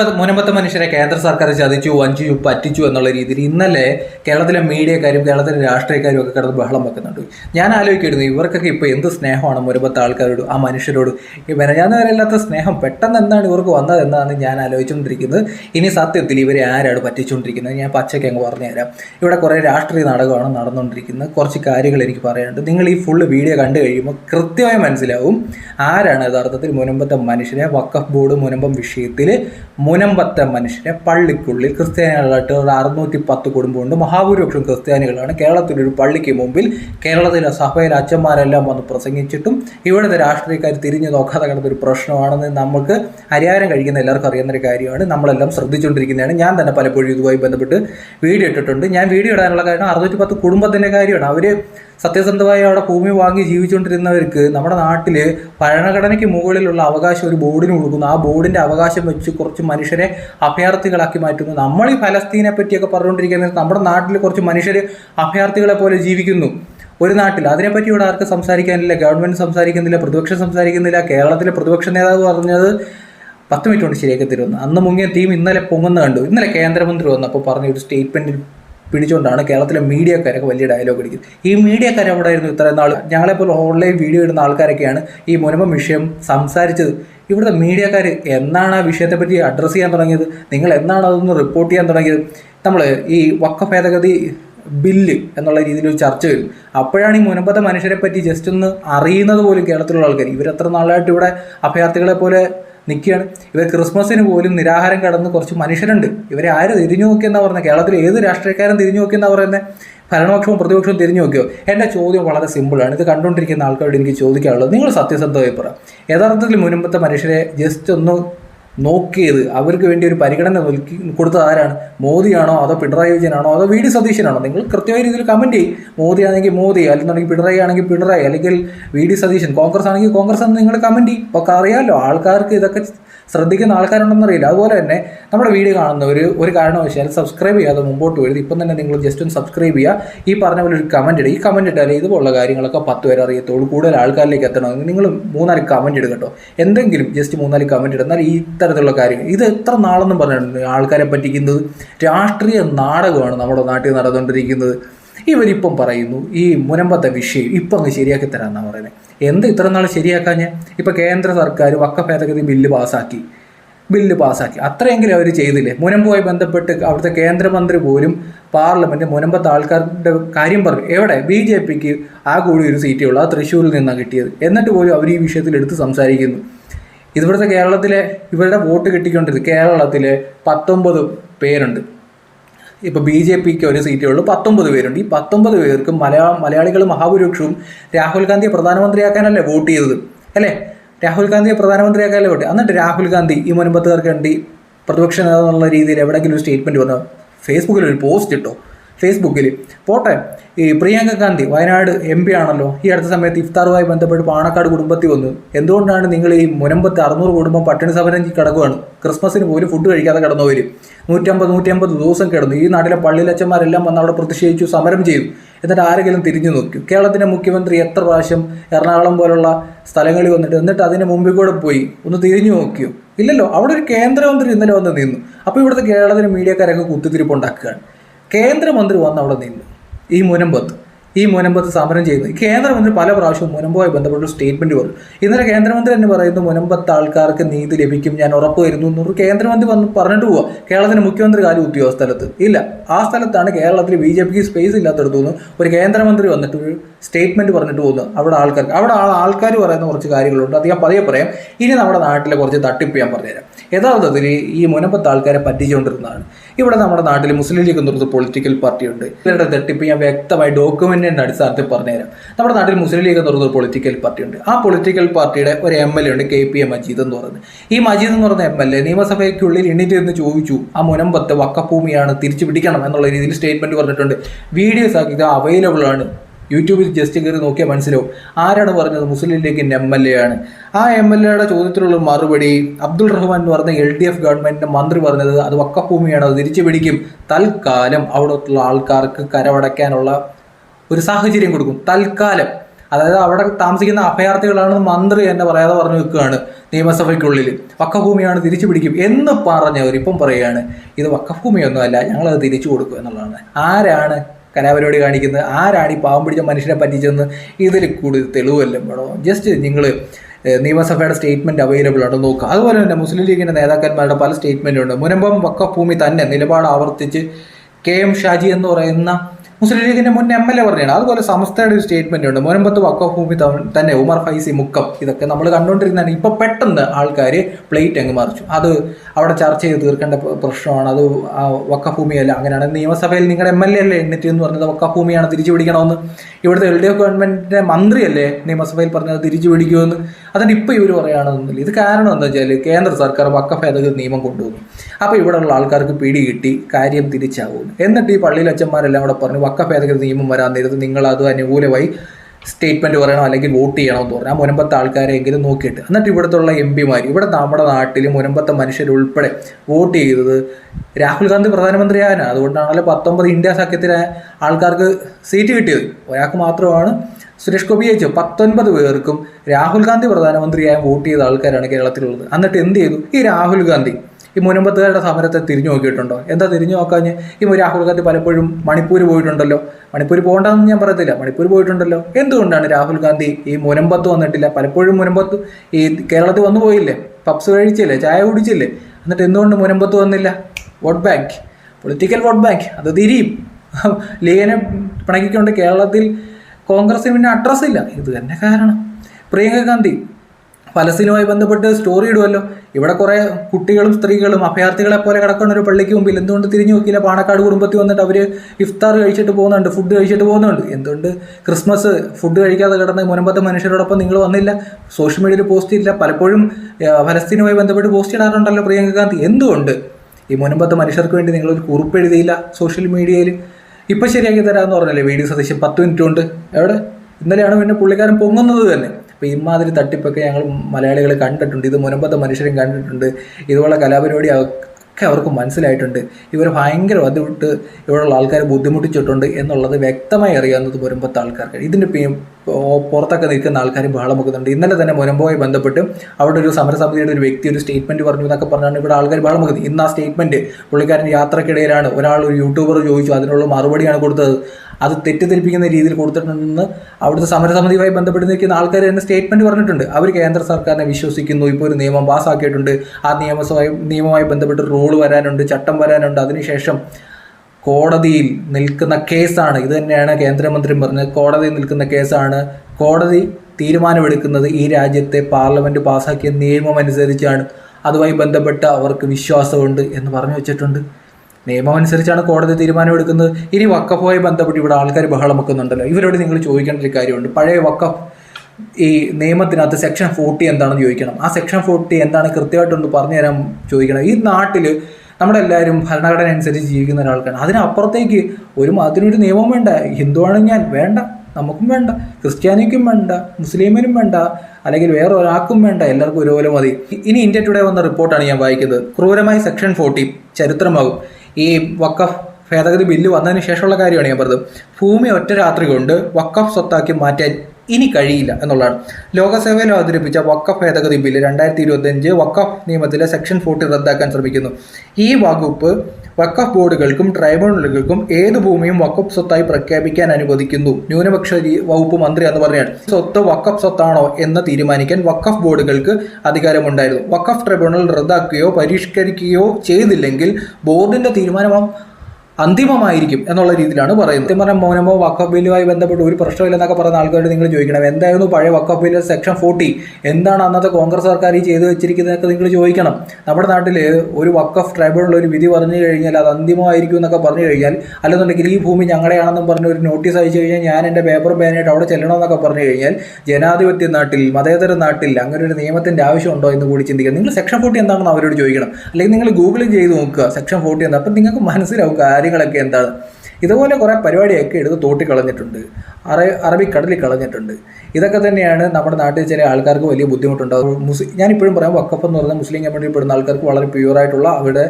മുൻപ് മുൻപത്തെ മനുഷ്യരെ കേന്ദ്ര സർക്കാർ ചതിച്ചു വഞ്ചിച്ചു പറ്റിച്ചു എന്നുള്ള രീതിയിൽ ഇന്നലെ കേരളത്തിലെ മീഡിയക്കാരും കേരളത്തിലെ രാഷ്ട്രീയക്കാരും ഒക്കെ കിടന്ന് ബഹളം വെക്കുന്നുണ്ട്. ഞാൻ ആലോചിക്കായിരുന്നു ഇവർക്കൊക്കെ ഇപ്പോൾ എന്ത് സ്നേഹമാണ് മുൻപത്തെ ആൾക്കാരോട് ആ മനുഷ്യരോട്? ഈ സ്നേഹം പെട്ടെന്ന് എന്താണ് ഇവർക്ക് വന്നത് എന്നാണ് ഞാൻ ആലോചിച്ചുകൊണ്ടിരിക്കുന്നത്. ഇനി സത്യത്തിൽ ഇവരെ ആരാണ് പറ്റിച്ചുകൊണ്ടിരിക്കുന്നത്? ഞാൻ പച്ചയ്ക്ക് അങ്ങ് പറഞ്ഞുതരാം ഇവിടെ കുറേ രാഷ്ട്രീയ നാടകമാണ് നടന്നുകൊണ്ടിരിക്കുന്നത്. കുറച്ച് കാര്യങ്ങൾ എനിക്ക് പറയാനുണ്ട്. നിങ്ങൾ ഈ ഫുള്ള് വീഡിയോ കണ്ടു കഴിയുമ്പോൾ കൃത്യമായി മനസ്സിലാവും ആരാണ് യഥാർത്ഥത്തിൽ മുനമ്പത്തെ മനുഷ്യരെ വക്കഫ് ബോർഡ് മുനമ്പം വിഷയത്തിൽ മുനമ്പത്തെ മനുഷ്യരെ പള്ളിക്കുള്ളിൽ ക്രിസ്ത്യാനികളായിട്ട് ഒരു അറുന്നൂറ്റി പത്ത് കുടുംബമുണ്ട് മഹാഭൂരിപക്ഷം ക്രിസ്ത്യാനികളാണ്. കേരളത്തിന്റെ ഒരു പള്ളിക്ക് മുമ്പിൽ കേരളത്തിലെ സഭയിലെ അച്ഛന്മാരെല്ലാം വന്ന് പ്രസംഗിച്ചിട്ടും ഇവിടുത്തെ രാഷ്ട്രീയക്കാർ തിരിഞ്ഞു നോക്കാതെ കിടന്നൊരു പ്രശ്നമാണെന്ന് നമുക്ക് ഹരിയാരം കഴിക്കുന്ന എല്ലാവർക്കും അറിയുന്ന ഒരു കാര്യമാണ്. നമ്മളെല്ലാം ശ്രദ്ധിച്ചുകൊണ്ടിരിക്കുന്നതാണ്. ഞാൻ തന്നെ പലപ്പോഴും ഇതുമായി ബന്ധപ്പെട്ട് വീഡിയോ ഇട്ടിട്ടുണ്ട്. ഞാൻ വീഡിയോ ഇടാനുള്ള കാരണം അറുന്നൂറ്റി പത്ത് കുടുംബത്തിന്റെ കാര്യമാണ്. അവർ സത്യസന്ധമായി അവിടെ ഭൂമി വാങ്ങി ജീവിച്ചുകൊണ്ടിരുന്നവർക്ക് നമ്മുടെ നാട്ടിൽ ഭരണഘടനയ്ക്ക് മുകളിലുള്ള അവകാശം ഒരു ബോർഡിന് കൊടുക്കുന്നു. ആ ബോർഡിന്റെ അവകാശം വെച്ച് കുറച്ച് മനുഷ്യരെ അഭയാർത്ഥികളാക്കി മാറ്റുന്നു. നമ്മൾ ഈ ഫലസ്തീനെ പറ്റിയൊക്കെ പറഞ്ഞുകൊണ്ടിരിക്കുന്ന നമ്മുടെ നാട്ടിൽ കുറച്ച് മനുഷ്യർ അഭയാർത്ഥികളെ പോലെ ജീവിക്കുന്നു. ഒരു നാട്ടിൽ അതിനെപ്പറ്റി ഇവിടെ ആർക്കും സംസാരിക്കാനില്ല. ഗവൺമെന്റ് സംസാരിക്കുന്നില്ല പ്രതിപക്ഷം സംസാരിക്കുന്നില്ല. കേരളത്തിലെ പ്രതിപക്ഷ നേതാവ് പറഞ്ഞത് പത്ത് മിനിറ്റ് കൊണ്ട് ശരിയാക്കി തരുമെന്ന്. അന്ന് മുങ്ങിയ ടീം ഇന്നലെ പൊങ്ങുന്ന കണ്ടു. ഇന്നലെ കേന്ദ്രമന്ത്രി വന്നപ്പോൾ പറഞ്ഞ ഒരു പിടിച്ചുകൊണ്ടാണ് കേരളത്തിലെ മീഡിയക്കാരൊക്കെ വലിയ ഡയലോഗ് അടിക്കുന്നത്. ഈ മീഡിയക്കാർ അവിടെ ആയിരുന്നു ഇത്രയും നാൾ ഞങ്ങളെപ്പോലെ ഓൺലൈൻ വീഡിയോ ഇടുന്ന ആൾക്കാരൊക്കെയാണ് ഈ മുനമ്പം വിഷയം സംസാരിച്ചത്. ഇവിടുത്തെ മീഡിയക്കാർ എന്നാണ് ആ വിഷയത്തെപ്പറ്റി അഡ്രസ്സ് ചെയ്യാൻ തുടങ്ങിയത്? നിങ്ങൾ എന്നാണ് അതൊന്ന് റിപ്പോർട്ട് ചെയ്യാൻ തുടങ്ങിയത്? നമ്മൾ ഈ വക്ക ഭേദഗതി ബില്ല് എന്നുള്ള രീതിയിൽ ഒരു ചർച്ച വരും. അപ്പോഴാണ് ഈ മുനമ്പത്തെ മനുഷ്യരെ പറ്റി ജസ്റ്റ് ഒന്ന് അറിയുന്നത് പോലും കേരളത്തിലുള്ള ആൾക്കാർ ഇവരെത്ര നാളായിട്ട് ഇവിടെ അഭയാർത്ഥികളെ പോലെ നിൽക്കുകയാണ്. ഇവർ ക്രിസ്മസിന് പോലും നിരാഹാരം കടന്ന് കുറച്ച് മനുഷ്യരുണ്ട്. ഇവരെ ആര് തിരിഞ്ഞു നോക്കിയെന്നാ പറയുന്നത്? കേരളത്തിൽ ഏത് രാഷ്ട്രീയക്കാരൻ തിരിഞ്ഞു നോക്കിയെന്നാ പറയുന്നത്? ഭരണപക്ഷവും പ്രതിപക്ഷവും തിരിഞ്ഞു നോക്കിയോ? എന്റെ ചോദ്യം വളരെ സിമ്പിളാണ് ഇത് കണ്ടുകൊണ്ടിരിക്കുന്ന ആൾക്കാരോട് എനിക്ക് ചോദിക്കാനുള്ളത് നിങ്ങൾ സത്യസന്ധമായി പറ യഥാർത്ഥത്തിൽ മുൻപത്തെ മനുഷ്യരെ ജസ്റ്റ് ഒന്ന് നോക്കിയത് അവർക്ക് വേണ്ടി ഒരു പരിഗണന നൽകി കൊടുത്തത് ആരാണ്? മോദിയാണോ അതോ പിണറായി വിജയനാണോ അതോ വി ഡി സതീശനാണോ? നിങ്ങൾ കൃത്യമായ രീതിയിൽ കമന്റ് ചെയ്യും. മോദി ആണെങ്കിൽ മോദി അല്ലെന്നുണ്ടെങ്കിൽ പിണറായി ആണെങ്കിൽ പിണറായി അല്ലെങ്കിൽ വി ഡി സതീശൻ കോൺഗ്രസ് ആണെങ്കിൽ കോൺഗ്രസ് എന്ന് നിങ്ങൾ കമന്റ് ചെയ്യും. അപ്പോൾ അറിയാമല്ലോ ആൾക്കാർക്ക് ഇതൊക്കെ ശ്രദ്ധിക്കുന്ന ആൾക്കാരുണ്ടെന്ന് അറിയില്ല അതുപോലെ തന്നെ നമ്മുടെ വീഡിയോ കാണുന്നവർ ഒരു കാരണവശാലും സബ്സ്ക്രൈബ് ചെയ്യാതെ മുമ്പോട്ട് വരുത് ഇപ്പം തന്നെ നിങ്ങൾ ജസ്റ്റ് ഒന്ന് സബ്സ്ക്രൈബ് ചെയ്യുക. ഈ പറഞ്ഞ പോലെ ഒരു കമന്റ് ഇടുക. ഈ കമന്റ് ഇട്ടാലേ ഇതുപോലുള്ള കാര്യങ്ങളൊക്കെ പത്ത് പേരെ അറിയത്തുള്ളൂ. കൂടുതൽ ആൾക്കാരിലേക്ക് എത്തണമെങ്കിൽ നിങ്ങൾ മൂന്നാൽ കമന്റ് ഇടുക കേട്ടോ. എന്തെങ്കിലും ജസ്റ്റ് മൂന്നാൽ കമന്റ് ഇടുന്നാൽ ഈ തരത്തിലുള്ള കാര്യങ്ങൾ. ഇത് എത്ര നാളെന്നും പറഞ്ഞിട്ടുണ്ട് ആൾക്കാരെ പറ്റിക്കുന്നത്. രാഷ്ട്രീയ നാടകമാണ് നമ്മുടെ നാട്ടിൽ നടന്നുകൊണ്ടിരിക്കുന്നത്. ഇവരിപ്പം പറയുന്നു ഈ മുനമ്പത്തെ വിഷയം ഇപ്പം അങ്ങ് ശരിയാക്കി തരാമെന്നാണ് പറയുന്നത്. എന്ത് ഇത്ര നാൾ ശരിയാക്കാഞ്ഞ്? ഇപ്പം കേന്ദ്ര സർക്കാർ വക്ക ഭേദഗതി ബില്ല് പാസ്സാക്കി. ബില്ല് പാസ്സാക്കി. അത്രയെങ്കിലും അവർ ചെയ്തില്ലേ? മുനമ്പുമായി ബന്ധപ്പെട്ട് അവിടുത്തെ കേന്ദ്രമന്ത്രി പോലും പാർലമെന്റ് മുനമ്പത്തെ ആൾക്കാരുടെ കാര്യം പറഞ്ഞു. എവിടെ? ബി ജെ പിക്ക് ആ കൂടി ഒരു സീറ്റേ ഉള്ളൂ. ആ തൃശ്ശൂരിൽ നിന്നാണ് കിട്ടിയത്. എന്നിട്ട് പോലും അവർ ഈ വിഷയത്തിൽ എടുത്ത് സംസാരിക്കുന്നു. ഇവിടുത്തെ കേരളത്തിലെ ഇവരുടെ വോട്ട് കിട്ടിക്കൊണ്ടിരുന്നത് കേരളത്തിലെ പത്തൊമ്പത് പേരുണ്ട്. ഇപ്പോൾ ബി ജെ പിക്ക് ഒരു സീറ്റേ ഉള്ളൂ. പത്തൊമ്പത് പേരുണ്ട്. ഈ പത്തൊമ്പത് പേർക്കും മലയാള മലയാളികൾ മഹാഭൂരിപക്ഷവും രാഹുൽ ഗാന്ധിയെ പ്രധാനമന്ത്രിയാക്കാനല്ലേ വോട്ട് ചെയ്തത്? അല്ലേ? രാഹുൽ ഗാന്ധിയെ പ്രധാനമന്ത്രിയാക്കാനല്ലേ വോട്ട് എന്നിട്ട് രാഹുൽ ഗാന്ധി ഈ മുൻപത്തുകാർക്ക് വേണ്ടി പ്രതിപക്ഷ നേതാവ് എന്നുള്ള രീതിയിൽ എവിടെയെങ്കിലും ഒരു സ്റ്റേറ്റ്മെന്റ് വന്നു ഫേസ്ബുക്കിൽ ഒരു പോസ്റ്റ് ഇട്ടോ ഫേസ്ബുക്കിൽ. പോട്ടെ ഈ പ്രിയങ്ക ഗാന്ധി വയനാട് എം പി ആണല്ലോ. ഈ അടുത്ത സമയത്ത് ഇഫ്താറുമായി ബന്ധപ്പെട്ട് പാണക്കാട് കുടുംബത്തിൽ വന്നു. എന്തുകൊണ്ടാണ് നിങ്ങൾ ഈ മുനമ്പത്ത് അറുന്നൂറ് കുടുംബം പട്ടിണി സമരം കിടക്കുകയാണ്? ക്രിസ്മസിന് പോലും ഫുഡ് കഴിക്കാതെ കിടന്നവർ നൂറ്റമ്പത് നൂറ്റമ്പത് ദിവസം കിടന്നു. ഈ നാട്ടിലെ പള്ളിയിലച്ചന്മാരെല്ലാം വന്ന് അവിടെ പ്രതിഷേധിച്ചു സമരം ചെയ്തു. എന്നിട്ട് ആരെങ്കിലും തിരിഞ്ഞു നോക്കി. കേരളത്തിന്റെ മുഖ്യമന്ത്രി എത്ര പ്രാവശ്യം എറണാകുളം പോലുള്ള സ്ഥലങ്ങളിൽ വന്നിട്ട് എന്നിട്ട് അതിന് മുമ്പിൽ കൂടെ പോയി? ഒന്ന് തിരിഞ്ഞു നോക്കിയോ? ഇല്ലല്ലോ. അവിടെ ഒരു കേന്ദ്രമന്ത്രി ഇന്നലെ വന്ന് നിന്നു. അപ്പോൾ ഇവിടുത്തെ കേരളത്തിലെ മീഡിയക്കാരൊക്കെ കുത്തിത്തിരിപ്പുണ്ടാക്കുകയാണ്. കേന്ദ്രമന്ത്രി വന്ന് അവിടെ നിന്നു. ഈ മുനമ്പത്ത്. ഈ മുനമ്പത്ത് സമരം ചെയ്യുന്നു. കേന്ദ്രമന്ത്രി പല പ്രാവശ്യവും മുനമ്പുമായി ബന്ധപ്പെട്ട സ്റ്റേറ്റ്മെന്റ് പറഞ്ഞു ഇന്നലെ കേന്ദ്രമന്ത്രി തന്നെ പറയുന്നു മുനമ്പത്ത് ആൾക്കാർക്ക് നീതി ലഭിക്കും ഞാൻ ഉറപ്പ് വരുന്നു എന്നൊരു കേന്ദ്രമന്ത്രി വന്ന് പറഞ്ഞിട്ട് പോവുക കേരളത്തിന്റെ മുഖ്യമന്ത്രി കാര്യം ഉദ്യോഗ സ്ഥലത്ത്. ഇല്ല. ആ സ്ഥലത്താണ് കേരളത്തിൽ ബി ജെ പിക്ക് സ്പേസ് ഇല്ലാത്തടത്തു നിന്ന് ഒരു കേന്ദ്രമന്ത്രി വന്നിട്ട് ഒരു സ്റ്റേറ്റ്മെന്റ് പറഞ്ഞിട്ട് പോകുന്നു അവിടെ ആൾക്കാർക്ക്. അവിടെ ആൾക്കാർ പറയുന്ന കുറച്ച് കാര്യങ്ങളുണ്ട്. അത് ഞാൻ പതിയെ പറയാം. ഇനി നമ്മുടെ നാട്ടിലെ കുറച്ച് തട്ടിപ്പ് ഞാൻ പറഞ്ഞുതരാം. യഥാർത്ഥത്തിൽ ഈ മുനമ്പത്ത് ആൾക്കാരെ പറ്റിച്ചുകൊണ്ടിരുന്നതാണ്. ഇവിടെ നമ്മുടെ നാട്ടിൽ മുസ്ലിം ലീഗ് എന്നൊരു പൊളിറ്റിക്കൽ പാർട്ടിയുണ്ട് ഇവരുടെ തട്ടിപ്പ് ഞാൻ വ്യക്തമായി ഡോക്യുമെന്റിന്റെ അടിസ്ഥാനത്തിൽ പറഞ്ഞുതരാം. നമ്മുടെ നാട്ടിൽ മുസ്ലിം ലീഗ് എന്നൊരു പൊളിറ്റിക്കൽ പാർട്ടിയുണ്ട് ആ പൊളിറ്റിക്കൽ പാർട്ടിയുടെ ഒരു എം എൽ എ ഉണ്ട് കെ പി എ മജീദ് എന്ന് പറയുന്നത്. ഈ മജീദ് എന്ന് പറയുന്ന എം എൽ എ നിയമസഭയ്ക്കുള്ളിൽ എണ്ണീറ്റ് എന്ന് ചോദിച്ചു ആ മുനമ്പത്തെ വക്കഭൂമിയാണ് തിരിച്ചു പിടിക്കണം എന്നുള്ള രീതിയിൽ സ്റ്റേറ്റ്മെന്റ് പറഞ്ഞിട്ടുണ്ട്. വീഡിയോസ് ആക്കി അവൈലബിൾ ആണ്. യൂട്യൂബിൽ ജസ്റ്റ് കയറി നോക്കിയാൽ മനസ്സിലാവും. ആരാണ് പറഞ്ഞത് മുസ്ലിം ലീഗിന്റെ എം എൽ എ ആണ്? ആ എം എൽ എയുടെ ചോദ്യത്തിലുള്ള മറുപടി അബ്ദുൾ റഹ്മാൻ എന്ന് പറഞ്ഞ എൽ ഡി എഫ് ഗവൺമെന്റിന്റെ മന്ത്രി പറഞ്ഞത് അത് വക്കഭൂമിയാണ് അത് തിരിച്ചു പിടിക്കും. തൽക്കാലം അവിടെയുള്ള ആൾക്കാർക്ക് കരമടയ്ക്കാനുള്ള ഒരു സാഹചര്യം കൊടുക്കും. തൽക്കാലം. അതായത് അവിടെ താമസിക്കുന്ന അഭയാർത്ഥികളാണെന്ന് മന്ത്രി എന്നെ പറയാതെ പറഞ്ഞു വെക്കുകയാണ് നിയമസഭയ്ക്കുള്ളിൽ. വക്കഭൂമിയാണ് തിരിച്ചു പിടിക്കും എന്ന് പറഞ്ഞവർ ഇപ്പം പറയുകയാണ് ഇത് വക്കഭൂമിയൊന്നുമല്ല ഞങ്ങളത് തിരിച്ചു കൊടുക്കും എന്നുള്ളതാണ്. ആരാണ് കലാപരിപാടി കാണിക്കുന്നത്. ആരാണ് ഈ പാവം പിടിച്ച മനുഷ്യനെ പറ്റിച്ചെന്ന് ഇതിൽ കൂടുതൽ തെളിവെല്ലാം വേണോ? ജസ്റ്റ് നിങ്ങൾ നിയമസഭയുടെ സ്റ്റേറ്റ്മെന്റ് അവൈലബിൾ ആണ് നോക്കുക. അതുപോലെ തന്നെ മുസ്ലിം ലീഗിന്റെ നേതാക്കന്മാരുടെ പല സ്റ്റേറ്റ്മെന്റുണ്ട് മുനമ്പം വക്കഭൂമി തന്നെ നിലപാട് ആവർത്തിച്ച് കെ എം ഷാജി എന്ന് പറയുന്ന മുസ്ലിം ലീഗിന്റെ മുൻ എം എൽ എ പറഞ്ഞാണ് അതുപോലെ സംസ്ഥയുടെ ഒരു സ്റ്റേറ്റ്മെന്റ് ഉണ്ട്. മുനമ്പത്ത് വക്കഫ് ഭൂമി തന്നെ ഉമർ ഫൈസി മുക്കം ഇതൊക്കെ നമ്മൾ കണ്ടുകൊണ്ടിരുന്നതാണ്. ഇപ്പൊ പെട്ടെന്ന് ആൾക്കാർ പ്ലേറ്റ് അങ്ങ് മറിച്ചു. അത് അവിടെ ചർച്ച ചെയ്ത് തീർക്കേണ്ട പ്രശ്നമാണ്. അത് വക്കഫ് ഭൂമിയല്ല അങ്ങനെയാണ്. നിയമസഭയിൽ നിങ്ങളുടെ എം എൽ എ അല്ലേ എണ്ണിറ്റ് എന്ന് പറഞ്ഞത് വക്കഫ് ഭൂമിയാണ് തിരിച്ചു പിടിക്കണമെന്ന്. ഇവിടുത്തെ എൽ ഡി എഫ് ഗവൺമെന്റിന്റെ മന്ത്രിയല്ലേ നിയമസഭയിൽ പറഞ്ഞത് തിരിച്ചു പിടിക്കുമെന്ന്. അതിന് ഇപ്പൊ ഇവർ പറയുകയാണെന്നില്ല ഇത് കാരണം എന്താ വെച്ചാൽ കേന്ദ്ര സർക്കാർ വക്കഫ് ഭേദഗതി നിയമം കൊണ്ടുവന്നു. അപ്പോൾ ഇവിടെയുള്ള ആൾക്കാർക്ക് പിടി കിട്ടി കാര്യം തിരിച്ചാകുന്നു എന്നിട്ട് ഈ പള്ളിയിൽ അച്ഛന്മാരെല്ലാം കൂടെ പറഞ്ഞു വക്കഫ് ഭേദഗതി നിയമം വരാൻ നേരത്ത് നിങ്ങൾ അത് അനുകൂലമായി സ്റ്റേറ്റ്മെന്റ് പറയണം അല്ലെങ്കിൽ വോട്ട് ചെയ്യണം എന്ന് പറഞ്ഞാൽ മുനമ്പത്തെ ആൾക്കാരെ എങ്കിലും നോക്കിയിട്ട്. എന്നിട്ട് ഇവിടുത്തുള്ള എം പിമാർ ഇവിടെ നമ്മുടെ നാട്ടിൽ മുനമ്പത്തെ മനുഷ്യരുൾപ്പെടെ വോട്ട് ചെയ്തത് രാഹുൽ ഗാന്ധി പ്രധാനമന്ത്രിയാകാനാണ് അതുകൊണ്ടാണല്ലോ പത്തൊമ്പത് ഇന്ത്യ സഖ്യത്തിലെ ആൾക്കാർക്ക് സീറ്റ് കിട്ടിയത്. ഒരാൾക്ക് മാത്രമാണ് സുരേഷ് ഗോപി ജയിച്ചു പത്തൊൻപത് പേർക്കും രാഹുൽ ഗാന്ധി പ്രധാനമന്ത്രിയായി വോട്ട് ചെയ്ത ആൾക്കാരാണ് കേരളത്തിലുള്ളത്. എന്നിട്ട് എന്ത് ചെയ്തു? ഈ രാഹുൽ ഗാന്ധി ഈ മുനമ്പത്തുകാരുടെ സമരത്തെ തിരിഞ്ഞു നോക്കിയിട്ടുണ്ടോ? എന്താ തിരിഞ്ഞു നോക്കാഞ്ഞ്? ഈ രാഹുൽ ഗാന്ധി പലപ്പോഴും മണിപ്പൂർ പോയിട്ടുണ്ടല്ലോ. മണിപ്പൂർ പോകണ്ടെന്ന് ഞാൻ പറയത്തില്ല. മണിപ്പൂർ പോയിട്ടുണ്ടല്ലോ. എന്തുകൊണ്ടാണ് രാഹുൽ ഗാന്ധി ഈ മുനമ്പത്ത് വന്നിട്ടില്ല? പലപ്പോഴും മുനമ്പത്ത് ഈ കേരളത്തിൽ വന്നു പോയില്ലേ? പപ്സ് കഴിച്ചില്ലേ? ചായ കുടിച്ചില്ലേ? എന്നിട്ട് എന്തുകൊണ്ട് മുനമ്പത്ത് വന്നില്ല? Vote bank. Political vote bank. അത് തിരിയും. ലീഗനെ പിണക്കിക്കൊണ്ട് കേരളത്തിൽ കോൺഗ്രസിന് പിന്നെ അഡ്രസ്സില്ല ഇത് തന്നെ കാരണം. പ്രിയങ്ക ഗാന്ധി ഫലസ്തീനുമായി ബന്ധപ്പെട്ട് സ്റ്റോറി ഇടുമല്ലോ ഇവിടെ കുറേ കുട്ടികളും സ്ത്രീകളും അഭയാർത്ഥികളെ പോലെ കിടക്കുന്ന ഒരു പള്ളിക്ക് മുമ്പിൽ എന്തുകൊണ്ട് തിരിഞ്ഞു നോക്കിയില്ല? പാണക്കാട് കുടുംബത്തിൽ വന്നിട്ട് അവർ ഇഫ്താർ കഴിച്ചിട്ട് പോകുന്നുണ്ട് ഫുഡ് കഴിച്ചിട്ട് പോകുന്നുണ്ട്. എന്തുകൊണ്ട് ക്രിസ്മസ് ഫുഡ് കഴിക്കാതെ കിടന്ന് മുനമ്പത്തെ മനുഷ്യരോടൊപ്പം നിങ്ങൾ വന്നില്ല? സോഷ്യൽ മീഡിയയിൽ പോസ്റ്റ് ഇല്ല. പലപ്പോഴും ഫലസ്തീനുമായി ബന്ധപ്പെട്ട് പോസ്റ്റ് ഇടാറുണ്ടല്ലോ പ്രിയങ്ക ഗാന്ധി. എന്തുകൊണ്ട്? ഈ മുനമ്പത്തെ മനുഷ്യർക്ക് വേണ്ടി നിങ്ങളൊരു കുറിപ്പ് എഴുതിയില്ല സോഷ്യൽ മീഡിയയിൽ ഇപ്പം ശരിയാക്കി തരാമെന്ന് പറഞ്ഞല്ലേ വീഡിയോ സതീശൻ? പത്ത് മിനിറ്റ് കൊണ്ട് എവിടെ? ഇന്നലെയാണ് പിന്നെ പുള്ളിക്കാരൻ പൊങ്ങുന്നത് തന്നെ. അപ്പോൾ ഇമാതിരി തട്ടിപ്പൊക്കെ ഞങ്ങൾ മലയാളികൾ കണ്ടിട്ടുണ്ട് ഇത് മുനമ്പത്തെ മനുഷ്യരും കണ്ടിട്ടുണ്ട് ഇതുപോലെ കലാപരിപാടി ഒക്കെ അവർക്ക് മനസ്സിലായിട്ടുണ്ട്. ഇവർ ഭയങ്കര ബുദ്ധിമുട്ട് ഇവിടെയുള്ള ആൾക്കാരെ ബുദ്ധിമുട്ടിച്ചിട്ടുണ്ട് എന്നുള്ളത് വ്യക്തമായി അറിയാവുന്നത് മുരമ്പത്തെ ആൾക്കാർക്ക് ഇതിന്റെ പുറത്തൊക്കെ നിൽക്കുന്ന ആൾക്കാർ ബഹളം വെക്കുന്നുണ്ട്. ഇന്നലെ തന്നെ മുരമ്പുമായി ബന്ധപ്പെട്ട് അവിടെ ഒരു സമരസമിതിയുടെ ഒരു വ്യക്തി ഒരു സ്റ്റേറ്റ്മെന്റ് പറഞ്ഞു എന്നൊക്കെ പറഞ്ഞാണ് ഇവിടെ ആൾക്കാർ ബഹളം വെക്കുന്നത്. ഇന്ന് ആ സ്റ്റേറ്റ്മെന്റ് പുള്ളിക്കാരൻ യാത്രക്കിടയിലാണ്. ഒരാൾ ഒരു യൂട്യൂബർ ചോദിച്ചു അതിനുള്ള മറുപടിയാണ് കൊടുത്തത്. അത് തെറ്റിദ്ധരിപ്പിക്കുന്ന രീതിയിൽ കൊടുത്തിട്ടുണ്ടെന്ന് അവിടുത്തെ സമരസമിതിയുമായി ബന്ധപ്പെട്ട് നിൽക്കുന്ന ആൾക്കാർ തന്നെ സ്റ്റേറ്റ്മെന്റ് പറഞ്ഞിട്ടുണ്ട്. അവർ കേന്ദ്ര സർക്കാരിനെ വിശ്വസിക്കുന്നു. ഇപ്പോൾ ഒരു നിയമം പാസ്സാക്കിയിട്ടുണ്ട് ആ നിയമസഭ നിയമവുമായി ബന്ധപ്പെട്ട് റൂൾ വരാനുണ്ട് ചട്ടം വരാനുണ്ട്. അതിനുശേഷം കോടതിയിൽ നിൽക്കുന്ന കേസാണ്. ഇത് തന്നെയാണ് കേന്ദ്രമന്ത്രി പറഞ്ഞത്. കോടതിയിൽ നിൽക്കുന്ന കേസാണ്. കോടതി തീരുമാനമെടുക്കുന്നത് ഈ രാജ്യത്തെ പാർലമെന്റ് പാസ്സാക്കിയ നിയമം അനുസരിച്ചാണ് അതുമായി ബന്ധപ്പെട്ട് അവർക്ക് വിശ്വാസമുണ്ട് എന്ന് പറഞ്ഞു വെച്ചിട്ടുണ്ട്. നിയമം അനുസരിച്ചാണ് കോടതി തീരുമാനം എടുക്കുന്നത്. ഇനി വക്കഫുമായി ബന്ധപ്പെട്ട് ഇവിടെ ആൾക്കാർ ബഹളം വെക്കുന്നുണ്ടല്ലോ. ഇവരോട് നിങ്ങൾ ചോദിക്കേണ്ട ഒരു കാര്യമുണ്ട്. പഴയ വക്കഫ് ഈ നിയമത്തിനകത്ത് സെക്ഷൻ ഫോർട്ടി എന്താണെന്ന് ചോദിക്കണം. ആ സെക്ഷൻ ഫോർട്ടി എന്താണ് കൃത്യമായിട്ടൊന്ന് പറഞ്ഞു തരാൻ ചോദിക്കണം. ഈ നാട്ടിൽ നമ്മളെല്ലാവരും ഭരണഘടന അനുസരിച്ച് ജീവിക്കുന്ന ഒരാൾക്കാണ്. അതിനപ്പുറത്തേക്ക് ഒരു മതത്തിനൊരു നിയമം വേണ്ട. ഹിന്ദുവാണ് ഞാൻ വേണ്ട. നമുക്കും വേണ്ട. ക്രിസ്ത്യാനിക്കും വേണ്ട. മുസ്ലിമിനും വേണ്ട. അല്ലെങ്കിൽ വേറെ ഒരാൾക്കും വേണ്ട. എല്ലാവർക്കും ഒരുപോലെ മതി. ഇനി ഇന്ത്യ ടുഡേ വന്ന റിപ്പോർട്ടാണ് ഞാൻ വായിക്കുന്നത്. ക്രൂരമായി സെക്ഷൻ ഫോർട്ടി ചരിത്രമാകും. ഈ വക്കഫ് ഭേദഗതി ബില്ല് വന്നതിന് ശേഷമുള്ള കാര്യമാണ് ഞാൻ പറഞ്ഞത്. ഭൂമി ഒറ്റ രാത്രി കൊണ്ട് വക്കഫ് സ്വത്താക്കി മാറ്റാൻ ഇനി കഴിയില്ല എന്നുള്ളതാണ്. ലോകസഭയിൽ അവതരിപ്പിച്ച വക്കഫ് ഭേദഗതി ബില്ല് രണ്ടായിരത്തി ഇരുപത്തിയഞ്ച് വക്കഫ് നിയമത്തിലെ സെക്ഷൻ ഫോർട്ടി റദ്ദാക്കാൻ ശ്രമിക്കുന്നു. ഈ വകുപ്പ് വക്കഫ് ബോർഡുകൾക്കും ട്രൈബ്യൂണലുകൾക്കും ഏത് ഭൂമിയും വക്കഫ് സ്വത്തായി പ്രഖ്യാപിക്കാൻ അനുവദിക്കുന്നു. ന്യൂനപക്ഷ വകുപ്പ് മന്ത്രി എന്ന് പറഞ്ഞാൽ സ്വത്ത് വക്കഫ് സ്വത്താണോ എന്ന് തീരുമാനിക്കാൻ വക്കഫ് ബോർഡുകൾക്ക് അധികാരമുണ്ടായിരുന്നു. വക്കഫ് ട്രൈബ്യൂണൽ റദ്ദാക്കുകയോ പരിഷ്കരിക്കുകയോ ചെയ്തില്ലെങ്കിൽ ബോർഡിന്റെ തീരുമാനം അന്തിമമായിരിക്കും എന്നുള്ള രീതിയിലാണ് പറയുന്നത്. സത്യം പറഞ്ഞാൽ മൗനമോ വക്കഫ് ബില്ലുമായി ബന്ധപ്പെട്ട് ഒരു പ്രശ്നമില്ലെന്നൊക്കെ പറയുന്ന ആൾക്കാരോട് നിങ്ങൾ ചോദിക്കണം. എന്തായിരുന്നു പഴയ വക്കഫ് ബില്ല് സെക്ഷൻ ഫോർട്ടി? എന്താണ് അന്നത്തെ കോൺഗ്രസ് സർക്കാർ ഈ ചെയ്തു വെച്ചിരിക്കുന്നതൊക്കെ നിങ്ങൾ ചോദിക്കണം. നമ്മുടെ നാട്ടിൽ ഒരു വക്കഫ് ട്രൈബ്യൂണൽ ഒരു വിധി പറഞ്ഞു കഴിഞ്ഞാൽ അത് അന്തിമമായിരിക്കും എന്നൊക്കെ പറഞ്ഞു കഴിഞ്ഞാൽ അല്ലെന്നുണ്ടെങ്കിൽ ഈ ഭൂമി ഞങ്ങളുടെയാണെന്നും പറഞ്ഞ് ഒരു നോട്ടീസ് അയച്ചു കഴിഞ്ഞാൽ ഞാൻ എന്റെ പേപ്പർ പേനായിട്ട് അവിടെ ചെല്ലണമെന്നൊക്കെ പറഞ്ഞു കഴിഞ്ഞാൽ ജനാധിപത്യ നാട്ടിൽ മതേതര നാട്ടിൽ അങ്ങനെ ഒരു നിയമത്തിന്റെ ആവശ്യമുണ്ടോ എന്ന് കൂടി ചിന്തിക്കുക നിങ്ങൾ സെക്ഷൻ ഫോർട്ടി എന്താണെന്ന് അവരോട് ചോദിക്കണം. അല്ലെങ്കിൽ നിങ്ങൾ ഗൂഗിൾ ചെയ്ത് നോക്കുക സെക്ഷൻ ഫോർട്ടി എന്താ അപ്പം നിങ്ങൾക്ക് മനസ്സിലാവും കാര്യങ്ങളൊക്കെ എന്താണ് ഇതുപോലെ കുറേ പരിപാടിയൊക്കെ എടുത്ത് തോട്ടി കളഞ്ഞിട്ടുണ്ട്. അറ അറബിക്കടലിൽ കളഞ്ഞിട്ടുണ്ട്. ഇതൊക്കെ തന്നെയാണ് നമ്മുടെ നാട്ടിൽ ചില ആൾക്കാർക്ക് വലിയ ബുദ്ധിമുട്ടുണ്ടാകും മുസ്ലിം ഞാനിപ്പോഴും പറയാം വക്കഫ് എന്ന് പറഞ്ഞാൽ മുസ്ലിം കമ്മ്യൂണിറ്റിയിൽ പെടുന്ന ആൾക്കാർക്ക് വളരെ പ്യുവറായിട്ടുള്ള അവരുടെ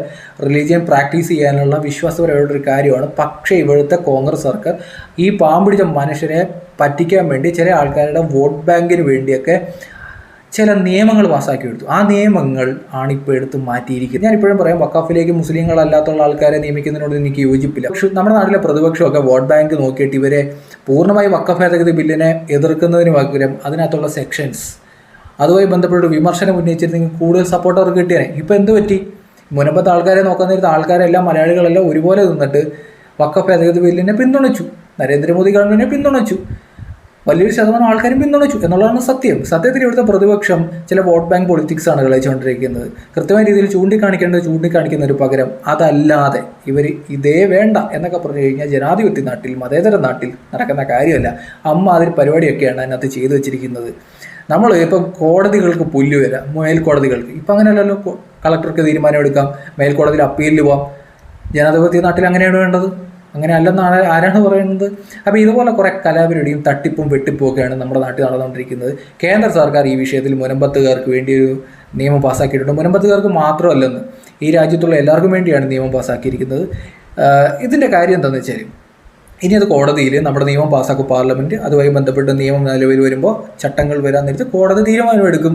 റിലീജിയൻ പ്രാക്ടീസ് ചെയ്യാനുള്ള വിശ്വാസപരമായിട്ടുള്ള ഒരു കാര്യമാണ്. പക്ഷേ ഇവിടുത്തെ കോൺഗ്രസ് സർക്കാർ ഈ പാമ്പിടിച്ച മനുഷ്യരെ പറ്റിക്കാൻ വേണ്ടി ചില ആൾക്കാരുടെ വോട്ട് ബാങ്കിന് വേണ്ടിയൊക്കെ ചില നിയമങ്ങൾ പാസ്സാക്കി എടുത്തു. ആ നിയമങ്ങൾ ആണ് ഇപ്പോൾ എടുത്ത് മാറ്റിയിരിക്കുന്നത് ഞാൻ ഇപ്പോഴും പറയാം വക്കാഫിലേക്ക് മുസ്ലിങ്ങളല്ലാത്തുള്ള ആൾക്കാരെ നിയമിക്കുന്നതിനോട് എനിക്ക് യോജിപ്പില്ല. പക്ഷെ നമ്മുടെ നാട്ടിലെ പ്രതിപക്ഷമൊക്കെ വോട്ട് ബാങ്ക് നോക്കിയിട്ട് ഇവരെ പൂർണമായി വക്കഫ് ഭേദഗതി ബില്ലിനെ എതിർക്കുന്നതിന് പകരം അതിനകത്തുള്ള സെക്ഷൻസ് അതുമായി ബന്ധപ്പെട്ട് വിമർശനം ഉന്നയിച്ചിരുന്നെങ്കിൽ കൂടുതൽ സപ്പോർട്ട് അവർക്ക് കിട്ടിയാൽ ഇപ്പോൾ എന്ത് പറ്റി? മുനമ്പത്തെ ആൾക്കാരെ നോക്കാൻ ആൾക്കാരെല്ലാം മലയാളികളെല്ലാം ഒരുപോലെ നിന്നിട്ട് വക്കഫ് ഭേദഗതി ബില്ലിനെ പിന്തുണച്ചു. നരേന്ദ്രമോദി ഗവൺമെന്റിനെ പിന്തുണച്ചു. വലിയൊരു ശതമാനം ആൾക്കാരും പിന്തുണച്ചു എന്നുള്ളതാണ് സത്യം. സത്യത്തിൽ ഇവിടുത്തെ പ്രതിപക്ഷം ചില വോട്ട് ബാങ്ക് പൊളിറ്റിക്സ് ആണ് കളിച്ചുകൊണ്ടിരിക്കുന്നത്. കൃത്യമായ രീതിയിൽ ചൂണ്ടിക്കാണിക്കേണ്ടത് ഒരു പകരം അതല്ലാതെ ഇവർ ഇതേ വേണ്ട എന്നൊക്കെ പറഞ്ഞു കഴിഞ്ഞാൽ ജനാധിപത്യ നാട്ടിൽ മതേതര നാട്ടിൽ നടക്കുന്ന കാര്യമല്ല. അമ്മ അതിൽ പരിപാടിയൊക്കെയാണ് അതിനകത്ത് ചെയ്തു വെച്ചിരിക്കുന്നത്. നമ്മൾ ഇപ്പം കോടതികൾക്ക് പുല്ല് വരാം മേൽക്കോടതികൾക്ക് ഇപ്പം അങ്ങനെയല്ലല്ലോ കോ- കളക്ടർക്ക് തീരുമാനം എടുക്കാം മേൽക്കോടതിയിൽ അപ്പീലിൽ പോവാം. ജനാധിപത്യ നാട്ടിൽ അങ്ങനെയാണ് വേണ്ടത്. അങ്ങനെ അല്ലെന്നാണ് ആരാണ് പറയുന്നത്? അപ്പോൾ ഇതുപോലെ കുറേ കലാപരിപാടിയും തട്ടിപ്പും വെട്ടിപ്പും ഒക്കെയാണ് നമ്മുടെ നാട്ടിൽ നടന്നുകൊണ്ടിരിക്കുന്നത്. കേന്ദ്ര സർക്കാർ ഈ വിഷയത്തിൽ മുനമ്പത്തുകാർക്ക് വേണ്ടി ഒരു നിയമം പാസ്സാക്കിയിട്ടുണ്ട്. മുനമ്പത്തുകാർക്ക് മാത്രമല്ലെന്ന് ഈ രാജ്യത്തുള്ള എല്ലാവർക്കും വേണ്ടിയാണ് നിയമം പാസ്സാക്കിയിരിക്കുന്നത്. ഇതിന്റെ കാര്യം എന്താണെന്ന് വെച്ചാൽ ഇനി അത് കോടതിയിൽ നമ്മുടെ നിയമം പാസ്സാക്കും പാർലമെന്റ് അതുമായി ബന്ധപ്പെട്ട് നിയമം നിലവിൽ വരുമ്പോൾ ചട്ടങ്ങൾ വരാൻ നേരത്ത് കോടതി തീരുമാനമെടുക്കും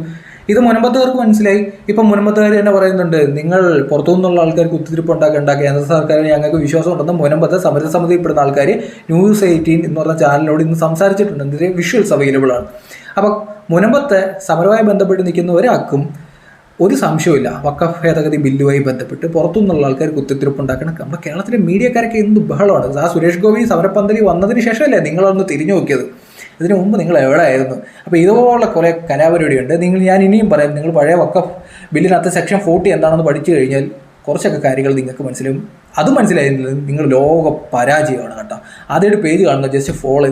ഇത് മുനമ്പത്തുകാർക്ക് മനസ്സിലായി. ഇപ്പം മുനമ്പത്തുകാർ തന്നെ പറയുന്നുണ്ട് നിങ്ങൾ പുറത്തുനിന്നുള്ള ആൾക്കാർക്ക് ഒത്തിരിപ്പ് ഉണ്ടാക്കേണ്ട കേന്ദ്ര സർക്കാരിന് ഞങ്ങൾക്ക് വിശ്വാസം ഉണ്ടെന്ന് മുനമ്പത്ത് സമരസമിതിയിൽപ്പെടുന്ന ആൾക്കാർ ന്യൂസ് എയ്റ്റീൻ എന്ന് പറഞ്ഞ ചാനലിനോട് ഇന്ന് സംസാരിച്ചിട്ടുണ്ട്. ഇതിന്റെ വിഷ്വൽസ് അവൈലബിൾ ആണ്. അപ്പോൾ മുനമ്പത്തെ സമരവുമായി ബന്ധപ്പെട്ട് നിൽക്കുന്ന ഒരാൾക്കും ഒരു സംശയമില്ല വക്കഫ് ഭേദഗതി ബില്ലുമായി ബന്ധപ്പെട്ട് പുറത്തുനിന്നുള്ള ആൾക്കാർ കുത്തിത്തിരിപ്പ് ഉണ്ടാക്കണം. നമ്മുടെ കേരളത്തിലെ മീഡിയക്കാരൊക്കെ എന്ത് ബഹളമാണ്? ആ സുരേഷ് ഗോപി സമരപ്പന്തലി വന്നതിന് ശേഷമല്ലേ നിങ്ങളൊന്ന് തിരിഞ്ഞു നോക്കിയത്? ഇതിനു മുമ്പ് നിങ്ങൾ എവിടെയായിരുന്നു അപ്പോൾ ഇതുപോലുള്ള കുറേ കലാപരിപാടിയുണ്ട് നിങ്ങൾ ഞാൻ ഇനിയും പറയാം. നിങ്ങൾ പഴയ വക്ക ബില്ലിനകത്ത് സെക്ഷൻ ഫോർട്ടി എന്താണെന്ന് പഠിച്ചു കഴിഞ്ഞാൽ കുറച്ചൊക്കെ കാര്യങ്ങൾ നിങ്ങൾക്ക് മനസ്സിലും അത് മനസ്സിലായിരുന്നില്ല നിങ്ങൾ ലോക പരാജയമാണ് കേട്ടോ. ആദ്യമായിട്ട് പേജ് കാണുന്നത് ജസ്റ്റ് ഫോളോ